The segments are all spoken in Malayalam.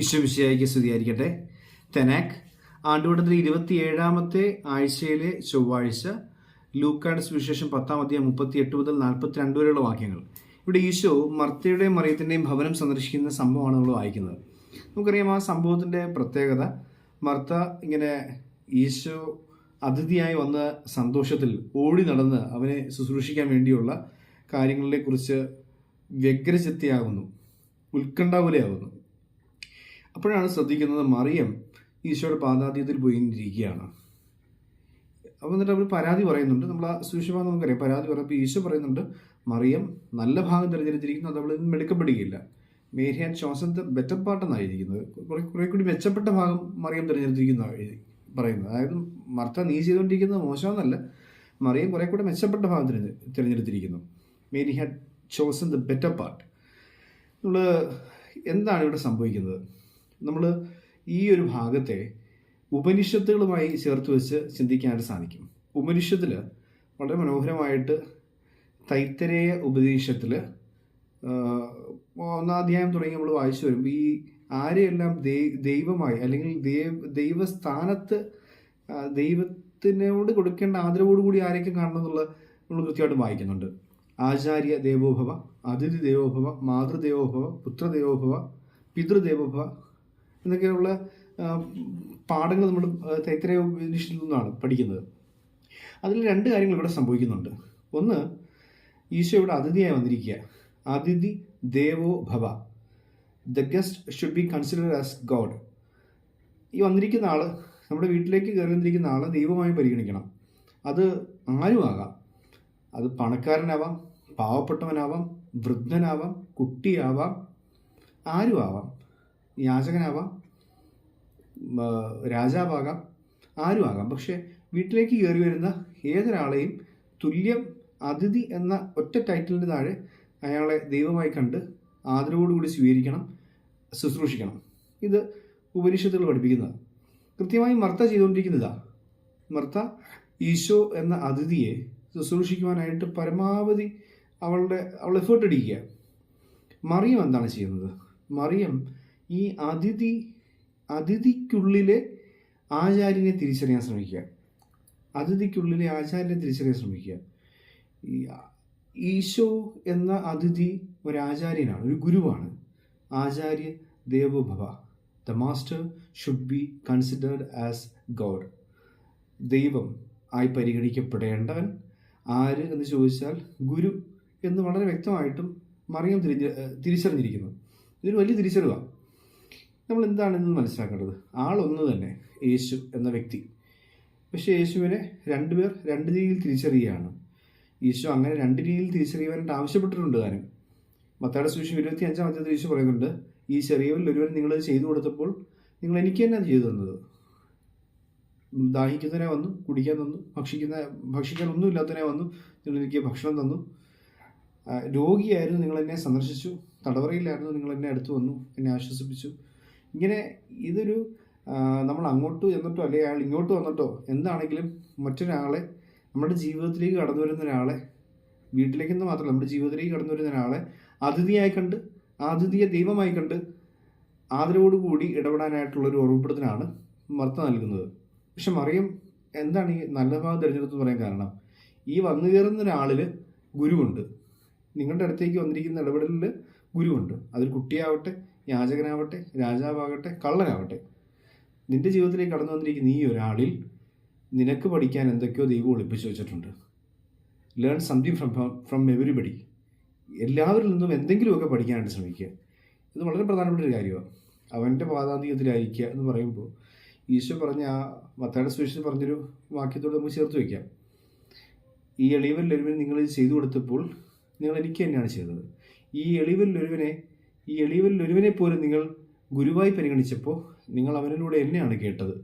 ഈശ്വവിശയായിക്ക് സ്തുതിയായിരിക്കട്ടെ തെനാക് ആണ്ടുവട്ടത്തിലെ ഇരുപത്തിയേഴാമത്തെ ആഴ്ചയിലെ ചൊവ്വാഴ്ച ലൂക്കാട് സുവിശേഷം പത്താം അധ്യായം മുപ്പത്തി എട്ട് മുതൽ നാൽപ്പത്തിരണ്ട് വരെയുള്ള വാക്യങ്ങൾ. ഇവിടെ ഈശോ മർത്തയുടെയും മറിയത്തിന്റെയും ഭവനം സന്ദർശിക്കുന്ന സംഭവമാണ് നമ്മൾ വായിക്കുന്നത്. നമുക്കറിയാം ആ സംഭവത്തിന്റെ പ്രത്യേകത മർത്ത ഇങ്ങനെ ഈശോ അതിഥിയായി വന്ന സന്തോഷത്തിൽ ഓടി നടന്ന് അവനെ ശുശ്രൂഷിക്കാൻ വേണ്ടിയുള്ള കാര്യങ്ങളെക്കുറിച്ച് വ്യഗ്രചിത്തിയാകുന്നു ഉത്കണ്ഠാകുലയാകുന്നു. അപ്പോഴാണ് ശ്രദ്ധിക്കുന്നത് മറിയം ഈശോയുടെ പാതാദ്യത്തിൽ പോയി ഇരിക്കുകയാണ് അപ്പോൾ എന്നിട്ട് അവർ പരാതി പറയുന്നുണ്ട്. നമ്മൾ ആ സുവിശേഷം നമുക്കറിയാം. പരാതി പറയുമ്പോൾ ഈശോ പറയുന്നുണ്ട് മറിയം നല്ല ഭാഗം തിരഞ്ഞെടുത്തിരിക്കുന്നു അത് അവൾ മെടുക്കപ്പെടുകയില്ല. മേരി ആൻഡ് ദ ബെറ്റർ എഴുതിയിരിക്കുന്നത് കുറെ കുറെ കൂടി മെച്ചപ്പെട്ട ഭാഗം മറിയം തിരഞ്ഞെടുത്തിരിക്കുന്ന പറയുന്നത്. അതായത് മർത്ത നീ ചെയ്തുകൊണ്ടിരിക്കുന്നത് മോശമെന്നല്ല മറിയം കുറെ കൂടെ മെച്ചപ്പെട്ട ഭാഗം തിരഞ്ഞെ തിരഞ്ഞെടുത്തിരിക്കുന്നു. Mary had chosen the better part നമ്മൾ എന്താണ് ഇവിടെ സംഭവിക്കുന്നത്? നമ്മൾ ഈ ഒരു ഭാഗത്തെ ഉപനിഷത്തുകളുമായി ചേർത്ത് വെച്ച് ചിന്തിക്കാനായിട്ട് സാധിക്കും. ഉപനിഷത്തിൽ വളരെ മനോഹരമായിട്ട് തൈത്തരേയ ഉപദേശത്തിൽ ഒന്നാം അധ്യായം തുടങ്ങി നമ്മൾ വായിച്ചു വരുമ്പോൾ ഈ ആരെയെല്ലാം ദൈവമായി അല്ലെങ്കിൽ ദൈവ ദൈവസ്ഥാനത്ത് ദൈവത്തിനോട് കൊടുക്കേണ്ട ആദരവോടുകൂടി ആരെയൊക്കെ കാണണം എന്നുള്ള നമ്മൾ കൃത്യമായിട്ട് വായിക്കുന്നുണ്ട്. ആചാര്യ ദേവോഭവ അതിഥി ദേവോഭവ മാതൃദേവോഭവ പുത്രദേവോഭവ പിതൃദേവോഭവ എന്നൊക്കെയുള്ള പാഠങ്ങൾ നമ്മൾ തൈത്തരയ ഉപനിഷത്തിൽ നിന്നാണ് പഠിക്കുന്നത്. അതിൽ രണ്ട് കാര്യങ്ങൾ ഇവിടെ സംഭവിക്കുന്നുണ്ട്. ഒന്ന് ഈശോ ഇവിടെ അതിഥിയായി വന്നിരിക്കുക. അതിഥി ദേവോ ഭവ. The guest should be consider as God ഈ വന്നിരിക്കുന്ന ആൾ നമ്മുടെ വീട്ടിലേക്ക് കയറി വന്നിരിക്കുന്ന ആൾ ദൈവമായി പരിഗണിക്കണം. അത് ആരുമാകാം? അത് പണക്കാരനാവാം പാവപ്പെട്ടവനാവാം വൃദ്ധനാവാം കുട്ടിയാവാം ആരും ആവാം യാചകനാവാം രാജാവാകാം ആരും ആകാം പക്ഷേ വീട്ടിലേക്ക് കയറി വരുന്ന ഏതൊരാളെയും തുല്യം അതിഥി എന്ന ഒറ്റ ടൈറ്റിലിന് താഴെ അയാളെ ദൈവമായി കണ്ട് ആദരവോടുകൂടി സ്വീകരിക്കണം ശുശ്രൂഷിക്കണം. ഇത് ഉപനിഷത്തുകൾ പഠിപ്പിക്കുന്നത്. കൃത്യമായി മർത്ത ചെയ്തുകൊണ്ടിരിക്കുന്നതാ. മർത്ത ഈശോ എന്ന അതിഥിയെ ശുശ്രൂഷിക്കുവാനായിട്ട് പരമാവധി അവളുടെ അവൾ എഫേർട്ട് അടിക്കുക മറിയം എന്താണ് ചെയ്യുന്നത്? മറിയം ഈ അതിഥി അതിഥിക്കുള്ളിലെ ആചാര്യനെ തിരിച്ചറിയാൻ ശ്രമിക്കുക. അതിഥിക്കുള്ളിലെ ആചാര്യനെ തിരിച്ചറിയാൻ ശ്രമിക്കുക. ഈ ഈശോ എന്ന അതിഥി ഒരു ആചാര്യനാണ് ഒരു ഗുരുവാണ്. ആചാര്യ ദേവഭവ. The master should be considered as God ദൈവം ആയി പരിഗണിക്കപ്പെടേണ്ടവൻ ആര് എന്ന് ചോദിച്ചാൽ ഗുരു എന്ന് വളരെ വ്യക്തമായിട്ടും മറിയം തിരിഞ്ഞ് തിരിച്ചറിഞ്ഞിരിക്കുന്നു. ഇതൊരു വലിയ തിരിച്ചറിവാണ് നമ്മൾ എന്താണ് ഇന്ന് മനസ്സിലാക്കേണ്ടത്? ആളൊന്ന് തന്നെ യേശു എന്ന വ്യക്തി. പക്ഷേ യേശുവിനെ രണ്ടുപേർ രണ്ട് രീതിയിൽ തിരിച്ചറിയുകയാണ്. ഈശോ അങ്ങനെ രണ്ട് രീതിയിൽ തിരിച്ചറിയുവാനായിട്ട് ആവശ്യപ്പെട്ടിട്ടുണ്ട് താനും മത്താടെ സുവിശേഷം ഇരുപത്തി അഞ്ചാം അധ്യായത്തിൽ ഈശോ പറയുന്നുണ്ട് ഈ ചെറിയവരിൽ ഒരുവൻ നിങ്ങൾ ചെയ്തു കൊടുത്തപ്പോൾ നിങ്ങൾ എനിക്ക് തന്നെ ചെയ്തു തന്നത്. ദാഹിക്കുന്നതിനെ വന്നു കുടിക്കാൻ തന്നു ഭക്ഷിക്കുന്ന ഭക്ഷിക്കാൻ ഒന്നുമില്ലാത്തതിനെ വന്നു നിങ്ങൾ എനിക്ക് ഭക്ഷണം തന്നു. രോഗിയായിരുന്നു നിങ്ങൾ എന്നെ സന്ദർശിച്ചു തടവറയിലായിരുന്നു നിങ്ങൾ എന്നെ അടുത്ത് വന്നു എന്നെ ആശ്വസിപ്പിച്ചു. ഇങ്ങനെ ഇതൊരു നമ്മൾ അങ്ങോട്ട് ചെന്നിട്ടോ അല്ലെങ്കിൽ അയാൾ ഇങ്ങോട്ട് വന്നിട്ടോ എന്താണെങ്കിലും മറ്റൊരാളെ നമ്മുടെ ജീവിതത്തിലേക്ക് കടന്നു വരുന്ന ഒരാളെ വീട്ടിലേക്കെന്ന് മാത്രമല്ല നമ്മുടെ ജീവിതത്തിലേക്ക് കടന്നു വരുന്ന ഒരാളെ അതിഥിയായി കണ്ട് ആ അതിഥിയെ ദൈവമായി കണ്ട് ആദരവോടുകൂടി കൂടി ഒരു ഓർമ്മപ്പെടുത്തലാണ് മർത്ത നൽകുന്നത്. പക്ഷെ മറിയം എന്താണ് ഈ നല്ല ഭാഗം തിരഞ്ഞെടുത്തെന്ന് പറയാൻ കാരണം ഈ വന്നു കയറുന്ന ഒരാളിൽ ഗുരുവുണ്ട്. നിങ്ങളുടെ അടുത്തേക്ക് വന്നിരിക്കുന്ന ഇടപെടലിൽ ഗുരുവുണ്ട്. അതൊരു കുട്ടിയാവട്ടെ യാചകനാവട്ടെ രാജാവാകട്ടെ കള്ളനാവട്ടെ. നിന്റെ ജീവിതത്തിലേക്ക് കടന്നു വന്നിരിക്കുന്ന ഈ ഒരാളിൽ നിനക്ക് പഠിക്കാൻ എന്തൊക്കെയോ ദൈവം ഒളിപ്പിച്ചു വെച്ചിട്ടുണ്ട്. Learn something from from everybody എല്ലാവരിൽ നിന്നും എന്തെങ്കിലുമൊക്കെ പഠിക്കാനായിട്ട് ശ്രമിക്കുക. ഇത് വളരെ പ്രധാനപ്പെട്ട ഒരു കാര്യമാണ്. അവന്റെ പാതാന്തികത്തിലായിരിക്കുക എന്ന് പറയുമ്പോൾ ഈശോ പറഞ്ഞ ആ മത്തയുടെ സുവിശേഷം പറഞ്ഞൊരു വാക്യത്തോട് നമുക്ക് ചേർത്ത് വയ്ക്കാം. ഈ എളിവരിൽ ഒരുവൻ നിങ്ങൾ ചെയ്തു കൊടുത്തപ്പോൾ നിങ്ങൾ എനിക്ക് തന്നെയാണ് ചെയ്തത്. ഈ എളിവരിൽ ഒരുവനെ ഈ എളിയവരിൽ ഒരുവനെ പോലും നിങ്ങൾ ഗുരുവായി പരിഗണിച്ചപ്പോൾ നിങ്ങൾ അവനിലൂടെ എന്നെയാണ് കേട്ടത്.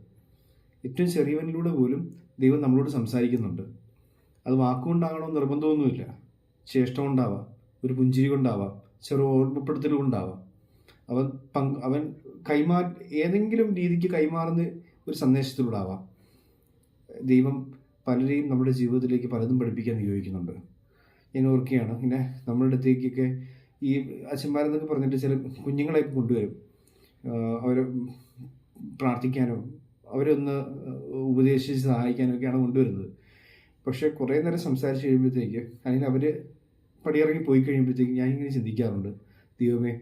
ഏറ്റവും ചെറിയവനിലൂടെ പോലും ദൈവം നമ്മളോട് സംസാരിക്കുന്നുണ്ട്. അത് വാക്കുകൊണ്ടാകണമെന്ന് നിർബന്ധമൊന്നുമില്ല. ചേഷ്ടം ഉണ്ടാവാം ഒരു പുഞ്ചിരി കൊണ്ടാവാം ചെറു ഓർമ്മപ്പെടുത്തൽ കൊണ്ടാവാം. അവൻ പങ്ക് അവൻ കൈമാ ഏതെങ്കിലും രീതിക്ക് കൈമാറുന്ന ഒരു സന്ദേശത്തിലൂടെ ആവാം ദൈവം പലരെയും നമ്മുടെ ജീവിതത്തിലേക്ക് പലതും പഠിപ്പിക്കാൻ നിയോഗിക്കുന്നുണ്ട് ഞാൻ ഓർക്കുകയാണ് ഇങ്ങനെ നമ്മുടെ അടുത്തേക്കൊക്കെ ഈ അച്ഛന്മാരെന്നൊക്കെ പറഞ്ഞിട്ട് ചില കുഞ്ഞുങ്ങളെയൊക്കെ കൊണ്ടുവരും. അവർ പ്രാർത്ഥിക്കാനോ അവരൊന്ന് ഉപദേശിച്ച് സഹായിക്കാനോ ഒക്കെയാണ് കൊണ്ടുവരുന്നത്. പക്ഷേ കുറേ നേരം സംസാരിച്ച് കഴിയുമ്പോഴത്തേക്ക് അല്ലെങ്കിൽ അവർ പടിയിറങ്ങി പോയി കഴിയുമ്പോഴത്തേക്ക് ഇങ്ങനെ ചിന്തിക്കാറുണ്ട്. ദൈവമേ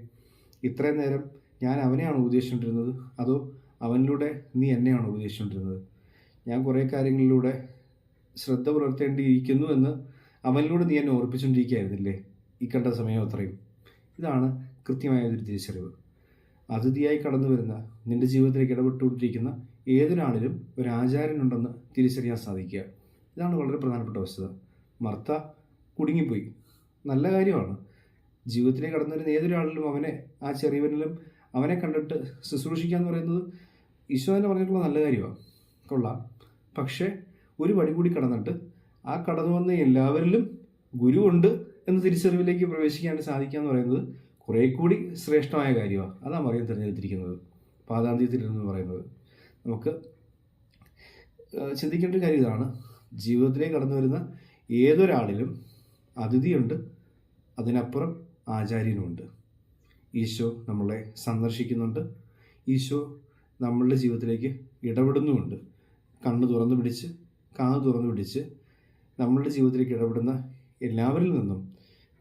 ഇത്രയും നേരം ഞാൻ അവനെയാണ് ഉപദേശിച്ചുകൊണ്ടിരുന്നത് അതോ അവനിലൂടെ നീ എന്നെയാണ് ഉപദേശിച്ചുകൊണ്ടിരുന്നത് ഞാൻ കുറേ കാര്യങ്ങളിലൂടെ ശ്രദ്ധ പുലർത്തേണ്ടിയിരിക്കുന്നു എന്ന് അവനിലൂടെ നീ എന്നെ ഓർപ്പിച്ചുകൊണ്ടിരിക്കുകയായിരുന്നില്ലേ ഈ കണ്ട സമയം അത്രയും. ഇതാണ് കൃത്യമായ ഒരു തിരിച്ചറിവ്. അതിഥിയായി കടന്നു വരുന്ന നിന്റെ ജീവിതത്തിലേക്ക് ഇടപെട്ടുകൊണ്ടിരിക്കുന്ന ഏതൊരാളിലും ഒരു ആചാര്യനുണ്ടെന്ന് തിരിച്ചറിയാൻ സാധിക്കുക. ഇതാണ് വളരെ പ്രധാനപ്പെട്ട വസ്തുത. മർത്ത കുടുങ്ങിപ്പോയി. നല്ല കാര്യമാണ്. ജീവിതത്തിലേക്ക് കടന്നു വരുന്ന ഏതൊരാളിലും അവനെ ആ ചെറിയവനിലും അവനെ കണ്ടിട്ട് ശുശ്രൂഷിക്കുക എന്ന് പറയുന്നത് ഈശോ തന്നെ പറഞ്ഞിട്ടുള്ള നല്ല കാര്യമാണ്. കൊള്ളാം. പക്ഷേ ഒരു പടി കൂടി കടന്നിട്ട് ആ കടന്നു വന്ന എല്ലാവരിലും ഗുരുവുണ്ട് എന്ന തിരിച്ചറിവിലേക്ക് പ്രവേശിക്കാൻ സാധിക്കുക എന്ന് പറയുന്നത് കുറേ കൂടി ശ്രേഷ്ഠമായ കാര്യമാണ്. അതാണ് മറിയം തിരഞ്ഞെടുത്തിരിക്കുന്നത്. പാതാന്ത്യത്തിൽ എന്ന് പറയുന്നത്. നമുക്ക് ചിന്തിക്കേണ്ട ഒരു കാര്യം ഇതാണ്. ജീവിതത്തിലേക്ക് കടന്നു വരുന്ന ഏതൊരാളിലും അതിഥിയുണ്ട് അതിനപ്പുറം ആചാര്യനുമുണ്ട്. ഈശോ നമ്മളെ സന്ദർശിക്കുന്നുണ്ട്. ഈശോ നമ്മളുടെ ജീവിതത്തിലേക്ക് ഇടപെടുന്നുമുണ്ട്. കണ്ണ് തുറന്നു പിടിച്ച് കാത് തുറന്നു പിടിച്ച് നമ്മളുടെ ജീവിതത്തിലേക്ക് ഇടപെടുന്ന എല്ലാവരിൽ നിന്നും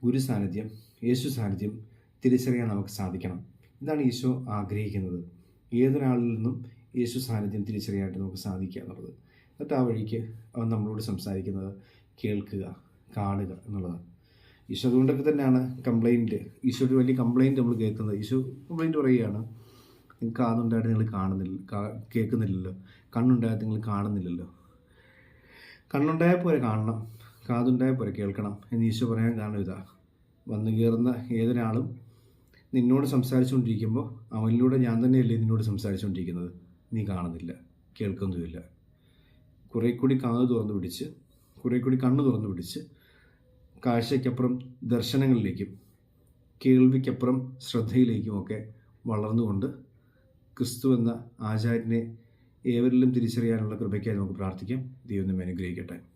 ഗുരു സാന്നിധ്യം യേശു സാന്നിധ്യം തിരിച്ചറിയാൻ നമുക്ക് സാധിക്കണം. ഇതാണ് ഈശോ ആഗ്രഹിക്കുന്നത്. ഏതൊരാളിൽ നിന്നും യേശു സാന്നിധ്യം തിരിച്ചറിയാനായിട്ട് നമുക്ക് സാധിക്കുക എന്നുള്ളത്. എന്നിട്ട് ആ വഴിക്ക് അവൻ നമ്മളോട് സംസാരിക്കുന്നത് കേൾക്കുക കാണുക എന്നുള്ളതാണ്. ഈശോ അതുകൊണ്ടൊക്കെ തന്നെയാണ് കംപ്ലൈന്റ് ഈശോയുടെ വലിയ കംപ്ലൈന്റ് നമ്മൾ കേൾക്കുന്നത്. ഈശോ കംപ്ലൈന്റ് പറയുകയാണ് നിങ്ങൾക്ക് കാതുണ്ടായിട്ട് നിങ്ങൾ കാണുന്നില്ല കേൾക്കുന്നില്ലല്ലോ. കണ്ണുണ്ടായിട്ട് നിങ്ങൾ കാണുന്നില്ലല്ലോ. കണ്ണുണ്ടായാൽ പോലെ കാണണം. കാതുണ്ടായാൽ പോലെ കേൾക്കണം എന്ന് ഈശോ പറയാൻ കാരണം ഇതാ. വന്നു കയറുന്ന ഏതൊരാളും നിന്നോട് സംസാരിച്ചുകൊണ്ടിരിക്കുമ്പോൾ അവനിലൂടെ ഞാൻ തന്നെയല്ലേ നിന്നോട് സംസാരിച്ചുകൊണ്ടിരിക്കുന്നത്? നീ കാണുന്നില്ല കേൾക്കുന്നുമില്ല. കുറേ കൂടി കാത് തുറന്നു പിടിച്ച് കുറേ കൂടി കണ്ണ് തുറന്നു പിടിച്ച് കാഴ്ചയ്ക്കപ്പുറം ദർശനങ്ങളിലേക്കും കേൾവിക്കപ്പുറം ശ്രദ്ധയിലേക്കുമൊക്കെ വളർന്നുകൊണ്ട് ക്രിസ്തു എന്ന ആചാര്യനെ ഏവരിലും തിരിച്ചറിയാനുള്ള കൃപയ്ക്കായി നമുക്ക് പ്രാർത്ഥിക്കാം. ദൈവം നമ്മെ അനുഗ്രഹിക്കട്ടെ.